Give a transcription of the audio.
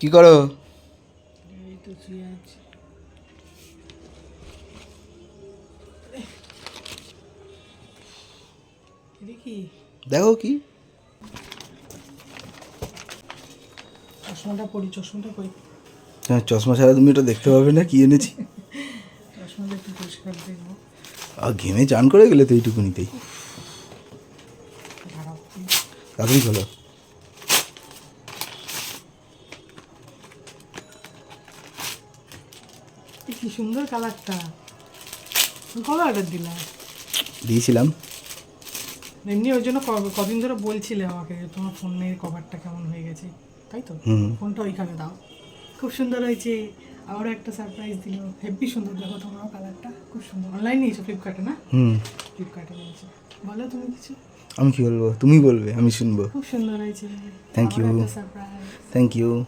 কি করো? দেখি কি। চশমাটা পরি চশমাটা পরি। হ্যাঁ চশমা ছাড়া তুমি এটা দেখতে পাবে না কি এনেছি? চশমাটা একটু পরিষ্কার দেখব। আর ঘেমে চান করে গেলে তো এইটুকুনিতেই। তাড়াতাড়ি চলো। কি সুন্দর কালারটা। কবে অর্ডার দিলাম? দিয়েছিলাম। এমনি ওই জন্য কদিন ধরে বলছিলে আমাকে যে তোমার ফোনের কভারটা কেমন হয়ে গেছে। তাই তো? হুম। ফোনটা ওইখানে দাও। খুব সুন্দর হয়েছে। আবারও একটা সারপ্রাইজ দিল। হেভি সুন্দর। দেখো তোমার কালারটা খুব সুন্দর। অনলাইন নিয়েছো ফ্লিপকার্টে না? হুম। ফ্লিপকার্টে নিয়েছো। বলো তুমি কিছু। আমি কি বলব? তুমি বলবে আমি শুনব। খুব সুন্দর হয়েছে। You. Surprise thank you